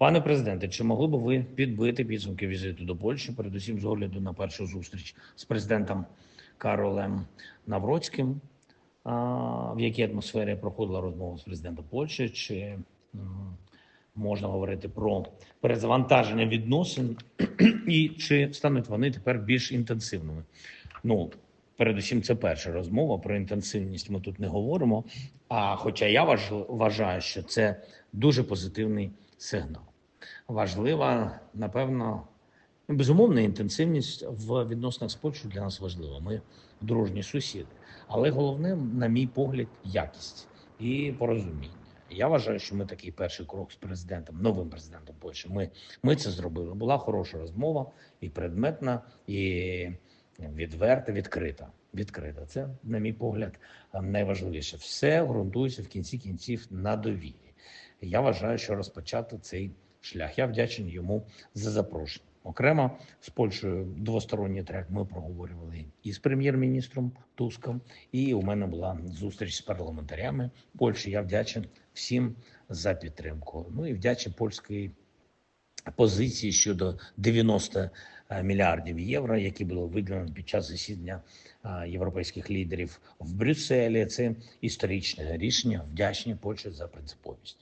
Пане президенте, чи могли б ви підбити підсумки візиту до Польщі, передусім з огляду на першу зустріч з президентом Каролем Навроцьким? В якій атмосфері проходила розмова з президентом Польщі? Чи можна говорити про перезавантаження відносин, і чи стануть вони тепер більш інтенсивними? Ну, передусім, це перша розмова про інтенсивність. Ми тут не говоримо. А хоча я важ- вважаю, що це дуже позитивний сигнал. Важлива, напевно, ну, безумовна інтенсивність в відносинах з Польщею для нас важлива. Ми дружні сусіди. Але головне, на мій погляд, якість і порозуміння. Я вважаю, що ми такий перший крок з президентом, новим президентом Польщі. Ми, ми це зробили. Була хороша розмова, і предметна, і відверта, відкрита. Відкрита. Це, на мій погляд, найважливіше. Все ґрунтується в кінці кінців на довірі. Я вважаю, що розпочати цей шлях. Я вдячний йому за запрошення. Окремо з Польщею двосторонній трек ми проговорювали і з прем'єр-міністром Туском, і у мене була зустріч з парламентарями Польщі. Я вдячний всім за підтримку. Ну і вдячний польській позиції щодо 90 мільярдів євро, які було виділено під час засідання європейських лідерів в Брюсселі. Це історичне рішення. Вдячні Польщі за принциповість.